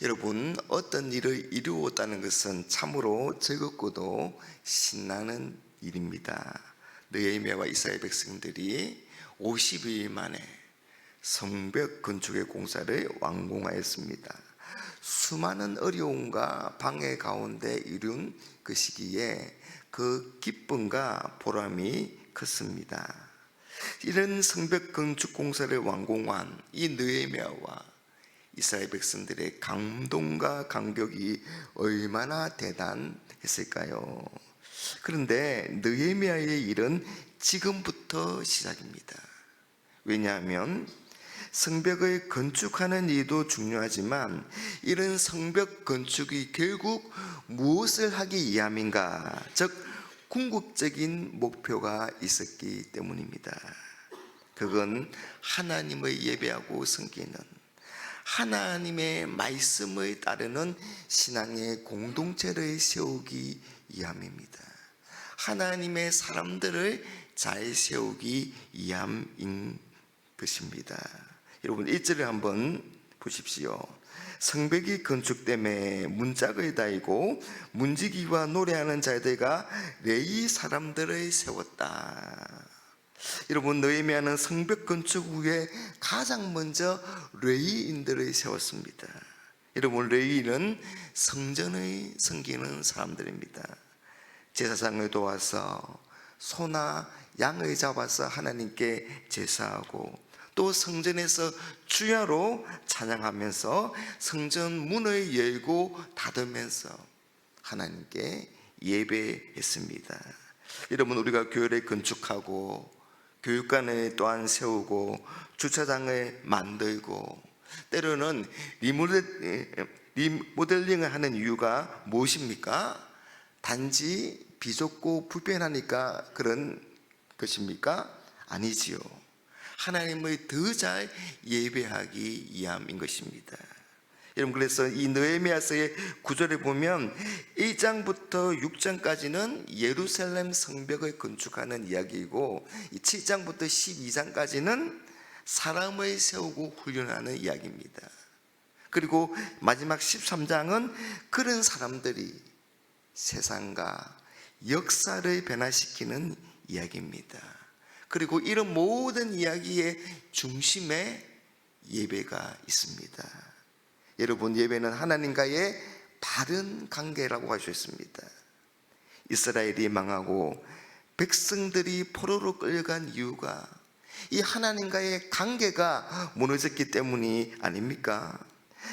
여러분 어떤 일을 이루었다는 것은 참으로 즐겁고도 신나는 일입니다. 느헤미야와 이스라엘 백성들이 50일 만에 성벽 건축의 공사를 완공하였습니다. 수많은 어려움과 방해 가운데 이룬 그 시기에 그 기쁨과 보람이 컸습니다. 이런 성벽 건축 공사를 완공한 이 느헤미야와 이스라엘 백성들의 감동과 감격이 얼마나 대단했을까요? 그런데 느헤미야의 일은 지금부터 시작입니다. 왜냐하면 성벽을 건축하는 일도 중요하지만 이런 성벽 건축이 결국 무엇을 하기 위함인가? 즉 궁극적인 목표가 있었기 때문입니다. 그건 하나님을 예배하고 섬기는 하나님의 말씀을 따르는 신앙의 공동체를 세우기 위함입니다. 하나님의 사람들을 잘 세우기 위함인 것입니다. 여러분 1절을 한번 보십시오. 성벽이 건축됨에 문짝을 달고 문지기와 노래하는 자들과 레이 사람들을 세웠다. 여러분 느헤미야는 성벽 건축 후에 가장 먼저 레이인들을 세웠습니다. 여러분 레이는 성전을 섬기는 사람들입니다. 제사장을 도와서 소나 양을 잡아서 하나님께 제사하고 또 성전에서 주야로 찬양하면서 성전 문을 열고 닫으면서 하나님께 예배했습니다. 여러분 우리가 교회를 건축하고 교육관을 또한 세우고 주차장을 만들고 때로는 리모델, 리모델링을 하는 이유가 무엇입니까? 단지 비좁고 불편하니까 그런 것입니까? 아니지요. 하나님을 더 잘 예배하기 위함인 것입니다. 여러분 그래서 이 느헤미야서의 구절을 보면 1장부터 6장까지는 예루살렘 성벽을 건축하는 이야기이고 7장부터 12장까지는 사람을 세우고 훈련하는 이야기입니다. 그리고 마지막 13장은 그런 사람들이 세상과 역사를 변화시키는 이야기입니다. 그리고 이런 모든 이야기의 중심에 예배가 있습니다. 여러분 예배는 하나님과의 바른 관계라고 할 수 있습니다. 이스라엘이 망하고 백성들이 포로로 끌려간 이유가 이 하나님과의 관계가 무너졌기 때문이 아닙니까?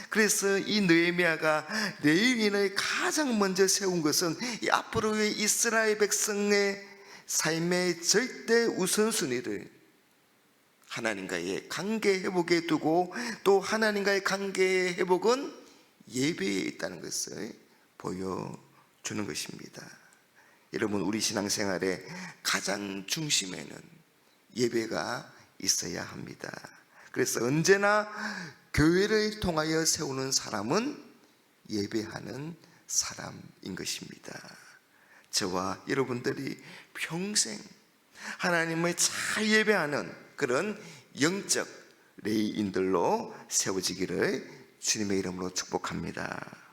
그래서 이 느헤미야가 레위인을 가장 먼저 세운 것은 이 앞으로의 이스라엘 백성의 삶의 절대 우선순위를 하나님과의 관계 회복에 두고 또 하나님과의 관계 회복은 예배에 있다는 것을 보여주는 것입니다. 여러분 우리 신앙생활의 가장 중심에는 예배가 있어야 합니다. 그래서 언제나 교회를 통하여 세우는 사람은 예배하는 사람인 것입니다. 저와 여러분들이 평생 하나님을 잘 예배하는 그런 영적 레이인들로 세워지기를 주님의 이름으로 축복합니다.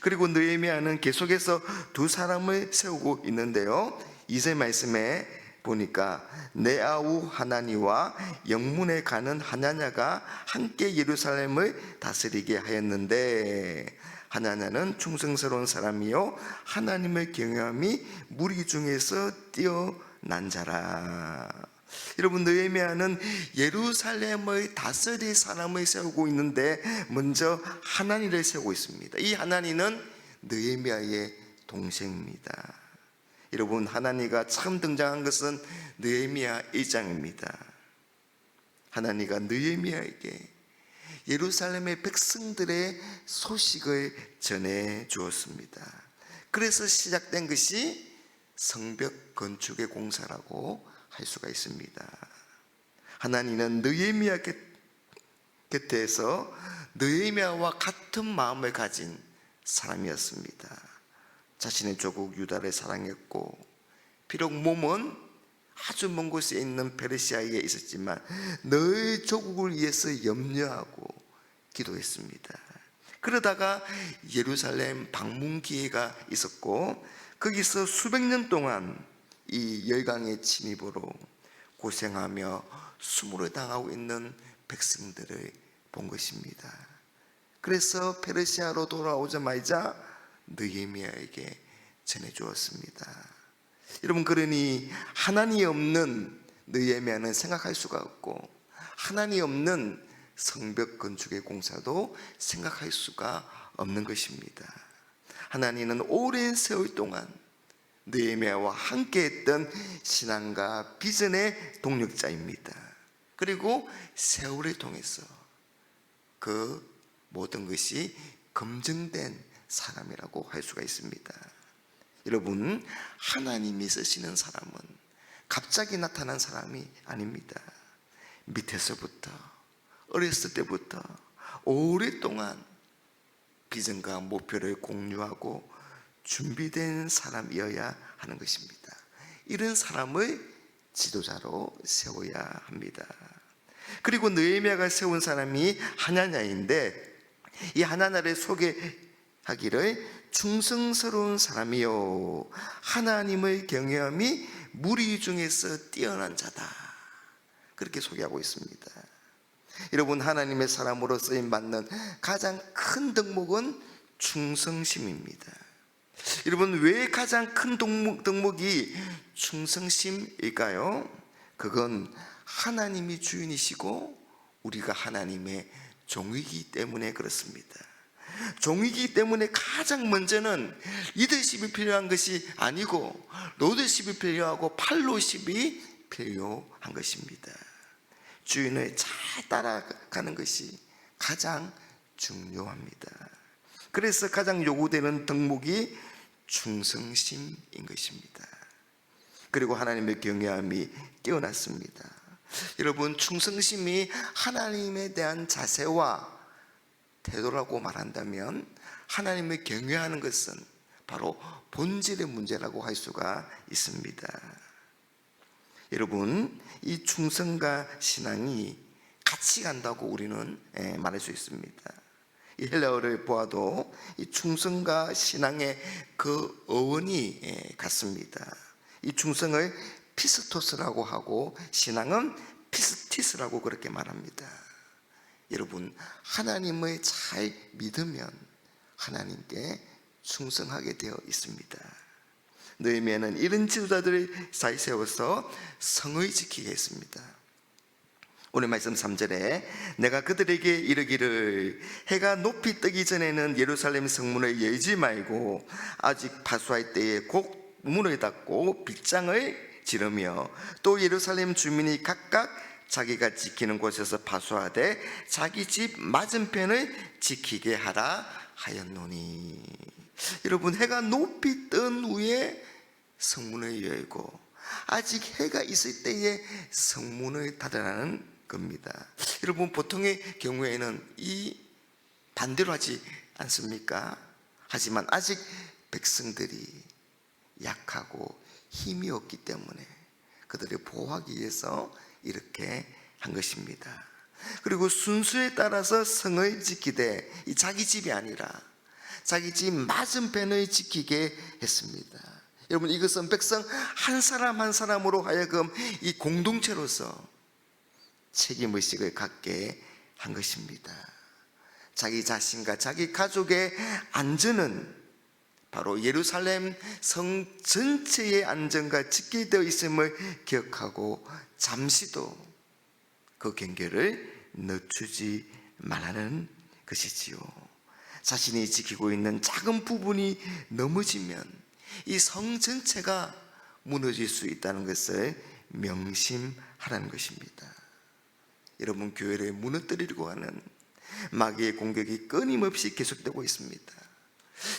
그리고 느헤미야는 계속해서 두 사람을 세우고 있는데요. 이세 말씀에 보니까 네아우 하나니와 영문에 가는 하나냐가 함께 예루살렘을 다스리게 하였는데 하나냐는 충성스러운 사람이요 하나님의 경외함이 무리 중에서 뛰어난 자라. 여러분 느헤미야는 예루살렘의 다스릴 사람을 세우고 있는데 먼저 하나니를 세우고 있습니다. 이 하나니는 느헤미야의 동생입니다. 여러분 하나니가 처음 등장한 것은 느헤미야 1장입니다. 하나니가 느헤미야에게 예루살렘의 백성들의 소식을 전해 주었습니다. 그래서 시작된 것이 성벽 건축의 공사라고 할 수가 있습니다. 하나님은 느헤미야 곁에서 느헤미야와 같은 마음을 가진 사람이었습니다. 자신의 조국 유다를 사랑했고 비록 몸은 아주 먼 곳에 있는 페르시아에 있었지만 너의 조국을 위해서 염려하고 기도했습니다. 그러다가 예루살렘 방문 기회가 있었고 거기서 수백 년 동안 이 열강의 침입으로 고생하며 수모를 당하고 있는 백성들을 본 것입니다. 그래서 페르시아로 돌아오자마자 느헤미야에게 전해 주었습니다. 여러분 그러니 하나님이 없는 느헤미야는 생각할 수가 없고 하나님이 없는 성벽 건축의 공사도 생각할 수가 없는 것입니다. 하나님은 오랜 세월 동안 느헤미야와 함께했던 신앙과 비전의 동력자입니다. 그리고 세월을 통해서 그 모든 것이 검증된 사람이라고 할 수가 있습니다. 여러분, 하나님이 쓰시는 사람은 갑자기 나타난 사람이 아닙니다. 밑에서부터, 어렸을 때부터 오랫동안 비전과 목표를 공유하고 준비된 사람이어야 하는 것입니다. 이런 사람을 지도자로 세워야 합니다. 그리고 느헤미야가 세운 사람이 하나냐인데 이 하나냐를 소개하기를 충성스러운 사람이요 하나님의 경외함이 무리 중에서 뛰어난 자다 그렇게 소개하고 있습니다. 여러분 하나님의 사람으로 쓰임 받는 가장 큰 덕목은 충성심입니다. 여러분 왜 가장 큰 덕목, 덕목이 충성심일까요? 그건 하나님이 주인이시고 우리가 하나님의 종이기 때문에 그렇습니다. 종이기 때문에 가장 먼저는 리더십이 필요한 것이 아니고 로드십이 필요하고 팔로십이 필요한 것입니다. 주인을 잘 따라가는 것이 가장 중요합니다. 그래서 가장 요구되는 덕목이 충성심인 것입니다. 그리고 하나님의 경외함이 뛰어났습니다. 여러분, 충성심이 하나님에 대한 자세와 태도라고 말한다면 하나님을 경외하는 것은 바로 본질의 문제라고 할 수가 있습니다. 여러분, 이 충성과 신앙이 같이 간다고 우리는 예, 말할 수 있습니다. 이 헬라어를 보아도 이 충성과 신앙의 그 어원이 예, 같습니다. 이 충성을 피스토스라고 하고 신앙은 피스티스라고 그렇게 말합니다. 여러분 하나님을 잘 믿으면 하나님께 충성하게 되어 있습니다. 느헤미야는 이런 지도자들을 잘 세워서 성을 지키게 했습니다. 오늘 말씀 3절에 내가 그들에게 이르기를 해가 높이 뜨기 전에는 예루살렘 성문을 열지 말고 아직 파수할 때에 곧 문을 닫고 빗장을 지르며 또 예루살렘 주민이 각각 자기가 지키는 곳에서 파수하되 자기 집 맞은편을 지키게 하라 하였노니. 여러분 해가 높이 뜬 후에 성문을 열고 아직 해가 있을 때에 성문을 닫으라는 겁니다. 여러분 보통의 경우에는 이 반대로 하지 않습니까? 하지만 아직 백성들이 약하고 힘이 없기 때문에 그들을 보호하기 위해서 이렇게 한 것입니다. 그리고 순수에 따라서 성을 지키되 이 자기 집이 아니라 자기 집 맞은편을 지키게 했습니다. 여러분 이것은 백성 한 사람 한 사람으로 하여금 이 공동체로서 책임 의식을 갖게 한 것입니다. 자기 자신과 자기 가족의 안전은 바로 예루살렘 성 전체의 안전과 지키되어 있음을 기억하고 잠시도 그 경계를 늦추지 말라는 것이지요. 자신이 지키고 있는 작은 부분이 넘어지면 이 성 전체가 무너질 수 있다는 것을 명심하라는 것입니다. 여러분 교회를 무너뜨리려고 하는 마귀의 공격이 끊임없이 계속되고 있습니다.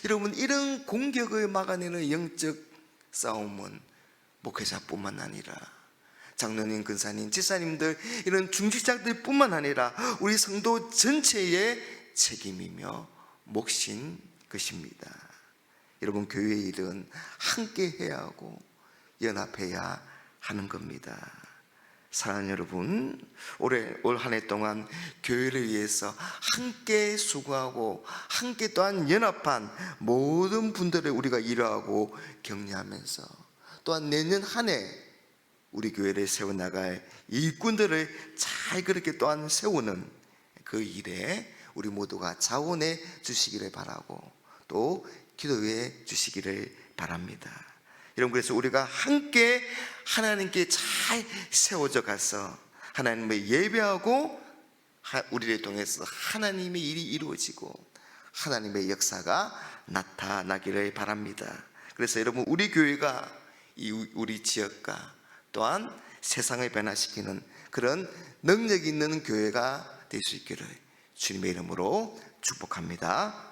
여러분 이런 공격을 막아내는 영적 싸움은 목회자뿐만 아니라 장로님, 근사님, 지사님들 이런 중직자들뿐만 아니라 우리 성도 전체의 책임이며 몫인 것입니다. 여러분 교회의 일은 함께 해야 하고 연합해야 하는 겁니다. 사랑하는 여러분, 올해 올 한 해 동안 교회를 위해서 함께 수고하고 함께 또한 연합한 모든 분들을 우리가 일하고 격려하면서 또한 내년 한 해 우리 교회를 세워 나갈 일꾼들을 잘 그렇게 또한 세우는 그 일에 우리 모두가 자원해 주시기를 바라고 또 기도해 주시기를 바랍니다. 여러분 그래서 우리가 함께 하나님께 잘 세워져 가서 하나님을 예배하고 하- 우리를 통해서 하나님의 일이 이루어지고 하나님의 역사가 나타나기를 바랍니다. 그래서 여러분 우리 교회가 우리 지역과 또한 세상을 변화시키는 그런 능력 있는 교회가 될 수 있기를 주님의 이름으로 축복합니다.